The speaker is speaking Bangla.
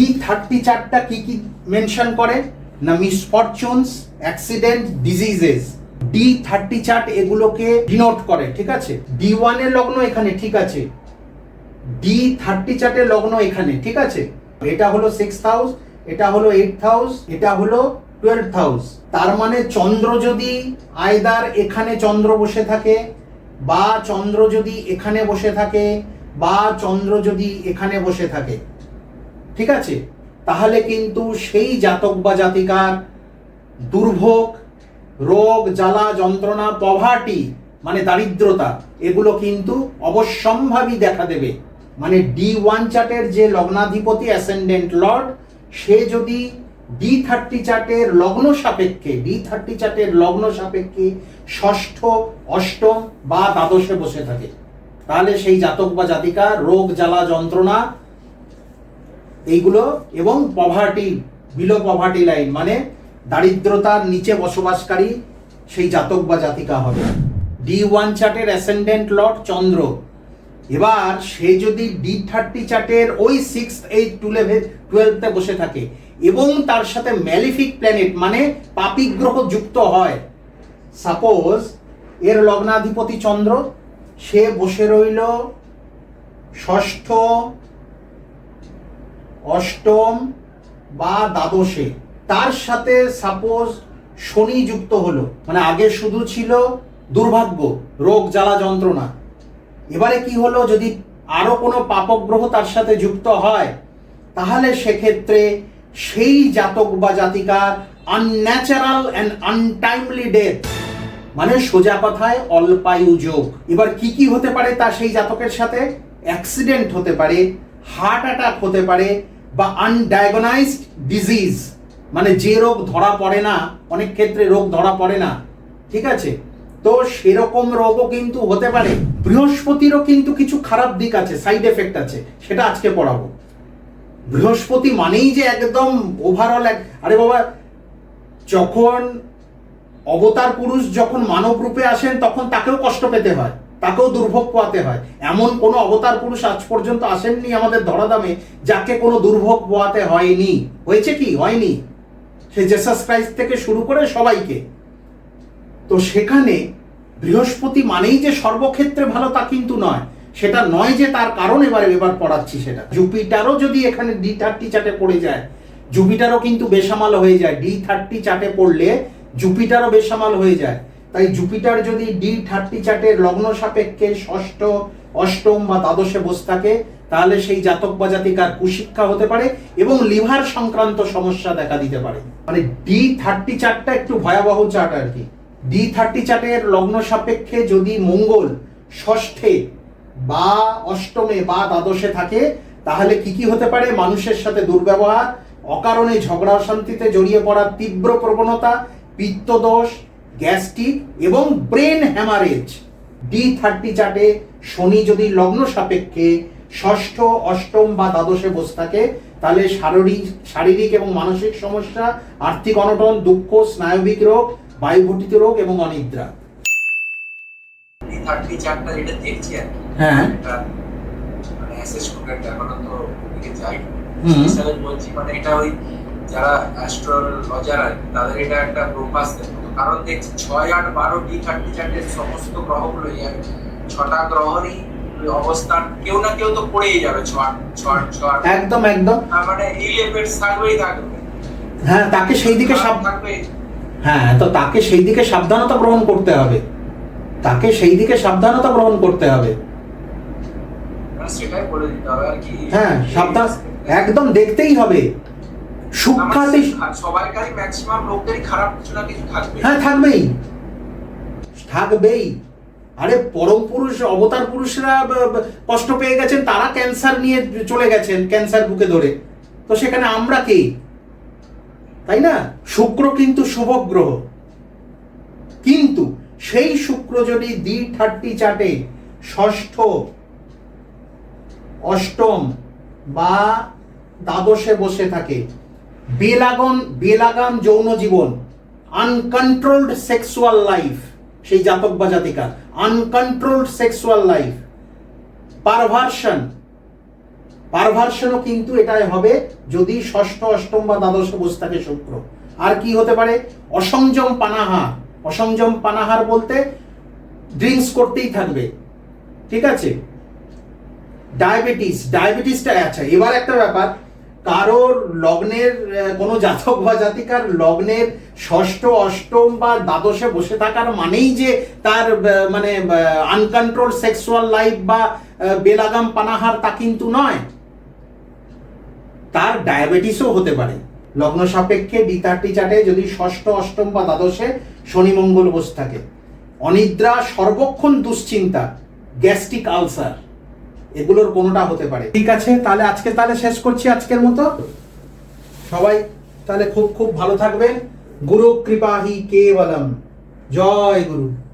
ডি থার্টি চারটা কি কি মেনশন করে? না misfortunes accident diseases D thirty chart এগুলোকে ডিনোট করে, ঠিক আছে? ডি ওয়ানের লগ্ন এখানে, ঠিক আছে? ডি থার্টি চার্টের লগ্ন এখানে, ঠিক আছে? এটা হলো সিক্স হাউস এটা হলো এইট হাউস এটা হলো টুয়েলভ হাউস তার মানে চন্দ্র যদি আয়দার এখানে চন্দ্র বসে থাকে, বা চন্দ্র যদি এখানে বসে থাকে, বা চন্দ্র যদি এখানে বসে থাকে ঠিক আছে? তাহলে কিন্তু সেই জাতক বা জাতিকার দুর্ভোগ, রোগ, জ্বালা, যন্ত্রণা পভার্টি মানে দারিদ্রতা, এগুলো কিন্তু অবশ্যম্ভাবী দেখা দেবে। মানে ডি ওয়ান চার্টের যে লগ্নাধিপতি অ্যাসেন্ডেন্ট লর্ড, সে যদি ডি থার্টি চার্টের লগ্ন সাপেক্ষে, ডি থার্টি চার্টের লগ্ন সাপেক্ষে ষষ্ঠ, অষ্টম বা দ্বাদশে বসে থাকে, তাহলে সেই জাতক বা জাতিকা রোগ, জ্বালা, যন্ত্রণা এইগুলো এবং পভার্টি বিলো পভার্টি লাইন মানে দারিদ্রতার নিচে বসবাসকারী সেই জাতক বা জাতিকা হবে। ডি ওয়ান চার্টের অ্যাসেন্ডেন্ট লর্ড চন্দ্র। এবার সে যদি ডি থার্টি চার্টের ওই সিক্স এইট টুয়েলভে টুয়েলভতে বসে থাকে এবং তার সাথে ম্যালিফিক প্ল্যানেট মানে পাপি গ্রহ যুক্ত হয় সাপোজ এর লগ্নাধিপতি চন্দ্র, সে বসে রইল ষষ্ঠ অষ্টম বা দ্বাদশে। তার সাথে সাপোজ শনি যুক্ত হলো মানে আগে শুধু ছিল দুর্ভাগ্য, রোগ, জ্বালা, যন্ত্রণা। এবারে কি হলো, যদি আরও কোনো পাপগ্রহ তার সাথে যুক্ত হয়, তাহলে সেক্ষেত্রে সেই জাতক বা জাতিকার আনন্যাচারাল অ্যান্ড আনটাইমলি ডেথ মানে সোজা কথায় অল্পায়ু যোগ। এবার কি কি হতে পারে তা সেই জাতকের সাথে? অ্যাক্সিডেন্ট হতে পারে হার্ট অ্যাটাক হতে পারে বা আনডায়াগনাইজড ডিজিজ মানে যে রোগ ধরা পড়ে না, অনেক ক্ষেত্রে রোগ ধরা পড়ে না, ঠিক আছে? তো সেরকম রোগও কিন্তু হতে পারে। বৃহস্পতিরও কিন্তু কিছু খারাপ দিক আছে সাইড এফেক্ট আছে, সেটা আজকে পড়াবো। বৃহস্পতি মানেই যে একদম ওভারঅল এক আরে বাবা, যখন অবতার পুরুষ যখন মানব রূপে আসেন, তখন তাকেও কষ্ট পেতে হয়। তাকেও দুর্ভোগ পোয়াতে হয়। এমন কোনো অবতার পুরুষ আজ পর্যন্ত আসেননি আমাদের ধরাধামে, যাকে কোনো দুর্ভোগ পোয়াতে হয়নি। হয়েছে কি? হয়নি। সে জেসাস ক্রাইস্ট থেকে শুরু করে সবাইকে। তো সেখানে বৃহস্পতি মানেই যে সর্বক্ষেত্রে ভালো তা কিন্তু নয়। সেটা নয় যে তার কারণ এবার এবার পড়াচ্ছি সেটা। জুপিটারও যদি এখানে ডি থার্টি চার্টে পড়ে যায়, জুপিটারও কিন্তু বেসামাল হয়ে যায়। ডি থার্টি চার্টে পড়লে জুপিটারও বেসামাল হয়ে যায়। তাই জুপিটার যদি ডি থার্টি চার্টের লগ্ন সাপেক্ষে ষষ্ঠ, অষ্টম বা দ্বাদশে বসে থাকে, তাহলে সেই জাতক বা জাতিকার কুশিক্ষা হতে পারে এবং লিভার সংক্রান্ত সমস্যা দেখা দিতে পারে। মানে ডি থার্টি চার্টটা একটু ভয়াবহ চার্ট আর কি। ডি থার্টি চার্টের লগ্ন সাপেক্ষে যদি মঙ্গল ষষ্ঠে বা অষ্টমে বা দ্বাদশে থাকে, তাহলে কি কি হতে পারে? মানুষের সাথে দুর্ব্যবহার, অকারণে ঝগড়া অশান্তিতে জড়িয়ে পড়ার তীব্র প্রবণতা, পিত্তদোষ গ্যাস্ট্রিক এবং ব্রেন হ্যামারেজ। ডি থার্টি চার্টে শনি যদি লগ্ন সাপেক্ষে ষষ্ঠ অষ্টম বা দ্বাদশে বসে থাকে তাহলে শারীরিক শারীরিক এবং মানসিক সমস্যা আর্থিক অনটন দুঃখ স্নায়বিক রোগ বায়ুঘটিত রোগ এবং অনিদ্রা। হ্যাঁ। মানে মানে এটা ওই যারা অ্যাস্ট্রোলজার তাদের এটা একটা কারণ দেখছি ছয় আট বারো ডি থার্টি চার্টের সমস্ত গ্রহগুলোই আর ছটা গ্রহরই অবস্থান কেউ না কেউ তো পড়েই যাবে ছয় ছয় ছয় একদম একদম। তার মানে থাকবেই থাকবে। হ্যাঁ তাকে সেই দিকে সাব থাকবে হ্যাঁ তো তাকে সেই দিকে সাবধানতা গ্রহণ করতে হবে। তাকে সেই দিকে সাবধানতা গ্রহণ করতে হবে। মানে সেটাই বলে দিতে হবে আর কি। হ্যাঁ সাবধান একদম দেখতেই হবে। সুখ্যাতি সবাইকারই ম্যাক্সিমাম লোকদেরই খারাপ কিছু না কিছু থাকবে। হ্যাঁ থাকবেই। থাকবেই। আরে পরম পুরুষ অবতার পুরুষরা কষ্ট পেয়ে গেছেন তারা ক্যান্সার নিয়ে চলে গেছেন ক্যান্সার বুকে ধরে। তো সেখানে আমরা কে? তাই না? শুক্র কিন্তু শুভ গ্রহ। কিন্তু সেই শুক্র যদি ডি থার্টি চার্টে ষষ্ঠ অষ্টম বা দ্বাদশে বসে থাকে বেলাগন, বেলাগাম যৌন জীবন আনকন্ট্রোলড সেক্সুয়াল লাইফ সেই জাতক বা জাতিকা আনকন্ট্রোলড সেক্সুয়াল লাইফ পারভার্সন পারভার্সনও কিন্তু এটাই হবে যদি ষষ্ঠ, অষ্টম বা দ্বাদশ বসে থাকে শুক্র। আর কি হতে পারে? অসংযম পানাহার। অসংযম পানাহার বলতে ড্রিঙ্কস করতেই থাকবে। ঠিক আছে? ডায়াবেটিস ডায়াবেটিসটা আচ্ছা এবার একটা ব্যাপার কারোর লগ্নের কোনো জাতক বা জাতিকার লগ্নের ষষ্ঠ, অষ্টম বা দ্বাদশে বসে থাকার মানেই যে তার মানে আনকন্ট্রোল সেক্সুয়াল লাইফ বা বেলাগাম পানাহার তা কিন্তু নয়। তার ডায়াবেটিসও হতে পারে। লগ্ন সাপেক্ষে ডি থার্টি চার্টে যদি ষষ্ঠ, অষ্টম বা দ্বাদশে শনি মঙ্গল বসে থাকে। অনিদ্রা সর্বক্ষণ দুশ্চিন্তা গ্যাস্ট্রিক আলসার এগুলোর কোনোটা হতে পারে। ঠিক আছে, তাহলে আজকে তাহলে শেষ করছি আজকের মতো। সবাই তাহলে খুব খুব ভালো থাকবেন। গুরু কৃপাহি কেবলম। জয় গুরু।